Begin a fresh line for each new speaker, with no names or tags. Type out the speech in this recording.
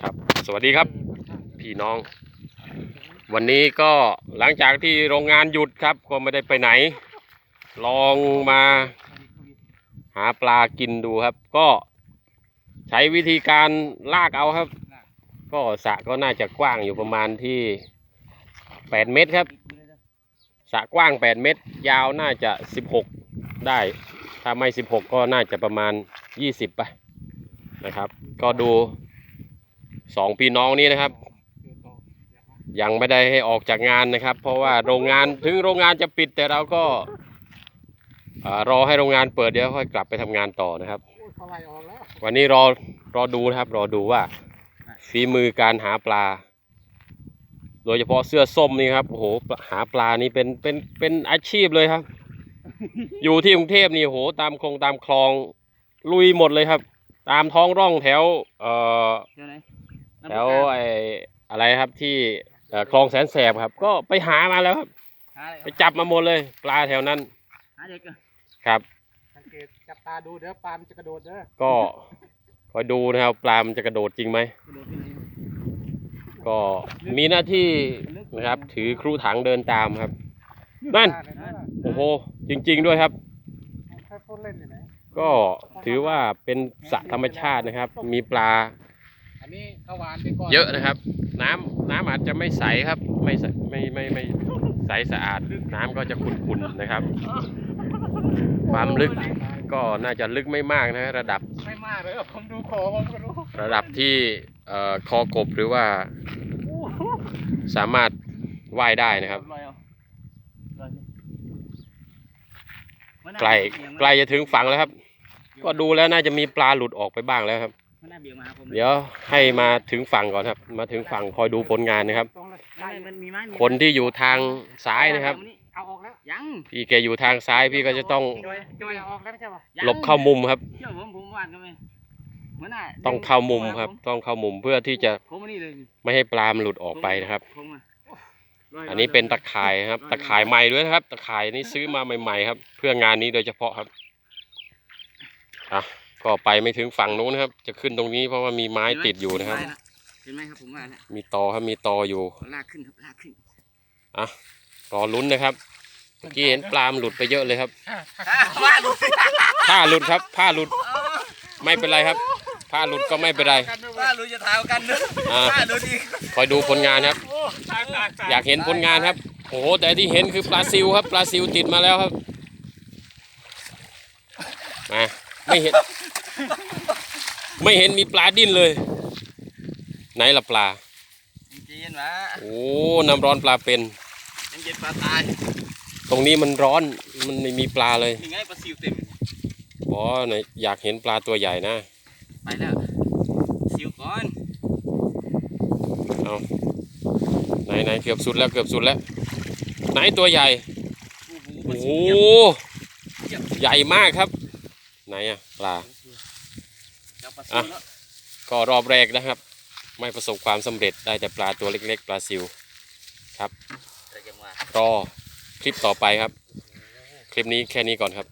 ครับ สวัสดีครับ พี่น้อง วันนี้ก็หลังจากที่โรงงานหยุดครับ ก็ไม่ได้ไปไหน ลองมา หาปลากินดูครับ ก็ใช้วิธีการลากเอาครับ ก็สระก็น่าจะกว้างอยู่ประมาณที่แปดเมตรครับสระกว้างแปดเมตร ยาวน่าจะสิบหกได้ ถ้าไม่สิบหกก็น่าจะประมาณยี่สิบไปนะครับ ก็ดู สองพี่น้องนี้นะครับ ยังไม่ได้ให้ออกจากงานนะครับ เพราะว่าโรงงานถึงโรงงานจะปิดแต่เราก็รอให้โรงงานเปิดเดี๋ยวค่อยกลับไปทำงานต่อนะครับ
วั
นนี้รอรอดูนะครับ รอดูว่าฝีมือการหาปลา โดยเฉพาะเสื้อส้มนี่ครับโอ้โหหาปลานี่เป็นเป็นเป็นอาชีพเลยครับ อยู่ที่กรุงเทพนี่โหตามคงตามคลองลุยหมดเลยครับ ตามท้องร่องแถว เอ่อ แถวไอ้อะไรครับที่เอ่อคลองแสนแสบครับ ก็ไปหามาแล้วครับ
หา
ไปจับมาหมดเลย ปลาแถวนั้น
หาเด็กอะ
ครับ
สังเกตจับตาดูเด้อปลามันจะกระโดดเด้อ
ก็คอยดูนะครับปลามันจะกระโดดจริงไหม
กระโดดที่ไหน
ก็มีหน้าที่นะครับ ถือครูถังเดินตามครับ นั่น โอ้โห จริง ๆ ด้วยครับ
แค่พูดเล่นอยู่ไหน
ก็ถือว่าเป็นสระธรรมชาตินะครับ มีปลา
อันนี้เขาหวานไปก่อน
เยอะนะครับ น้ำน้ำอาจจะไม่ใสครับ ไม่ใสไม่ไม่ไม่ใสสะอาด น้ำก็จะขุ่นๆนะครับ ความลึกก็น่าจะลึกไม่มากนะระดับ
ไม่มากเลยผมดูคอผมก็รู้
ระดับที่เอ่อคอกบหรือว่าสามารถว่ายได้นะครับ
ลอยเอาลอยสิมันน่า
ใกล้
เบี่ยงมา
ใกล้จะถึงฝั่งแล้วครับ ก็ดูแล้วน่าจะมีปลาหลุดออกไปบ้างแล้วครับ
มันน่าเบี่ยงมาหาผม
เดี๋ยวให้มาถึงฝั่งก่อนครับ มาถึงฝั่งคอยดูผลงานนะครับ
ตรงเลย
ไม่ไม่มันมีไหมมีไหม
คนที่อยู่ทางซ้ายนะครับ
เอาออกแล้ว
ยัง
พี่แกอยู่ทางซ้ายพี่ก็จะต้อง
จอยจอยเอาออกแล้วไม่ใช่ปะ
ยัง
หลบเข้ามุมครับ
เชื่อผมผมวาดกันไหมหัวหน้า
ต้องเข้ามุมครับ ต้องเข้ามุมเพื่อที่จะ
ผมมานี่เลย
ไม่ให้ปลามันหลุดออกไปนะครับ
ผมมาลย
อันนี้เป็นตะข่ายครับ ตะข่ายใหม่ด้วยนะครับ ตะข่ายนี้ซื้อมาใหม่ๆครับ เพื่องานนี้โดยเฉพาะครับอะ ก็ไปไม่ถึงฝั่งนู้นนะครับ จะขึ้นตรงนี้เพราะว่ามีไม้ติดอยู่นะครับ
เห็นไหมครับผมว่าแล้ว
มีตอครับมีตออยู่
ลากขึ้นครับลากขึ้น
อะรอลุ้นนะครับเมื่อกี้เห็นปลามันหลุดไปเยอะเลยครับ
ว่าลูก
ผ้าหลุดครับผ้าหลุดไม่เป็นไรครับผ้าหลุดก็ไม่เป็นไร
ว่าลูกจะเท้ากันนึก
อ่า
ว่าดูดี
คอยดูผลงานครับ
โอ้ตายตายตาย
อยากเห็นผลงานครับโอ้โหแต่ที่เห็นคือปลาซิวครับปลาซิวติดมาแล้วครับมา ไม่เห็น ไม่เห็นมีปลาดิ้นเลย ไหนล่ะปลา
จริงๆวะ
โอ้น้ำร้อนปลาเป็น
ยังเย็นปลาตาย
ตรงนี้มันร้อนมันไม่มีปลาเลย
ยังไงปลาซิวเต็ม
อ๋อไหนอยากเห็นปลาตัวใหญ่นะ
ไปแล้วซิวก่อน
เอาไหนไหนเกือบสุดแล้วเกือบสุดแล้ว ไหนตัวใหญ่
โอ้โหป
โอ้
ลา
โห
ซิวเยี่ยม
ใหญ่มากครับ ไหนอะปลา
เดี๋ยวปลาซิ
อะ
วแล้ว
ก็รอบแรกนะครับ ไม่ประสบความสำเร็จได้แต่ปลาตัวเล็ก ๆ ปลาซิว
แต่ยังว่าร
อคลิปต่อไปครับ คลิปนี้แค่นี้ก่อนครับ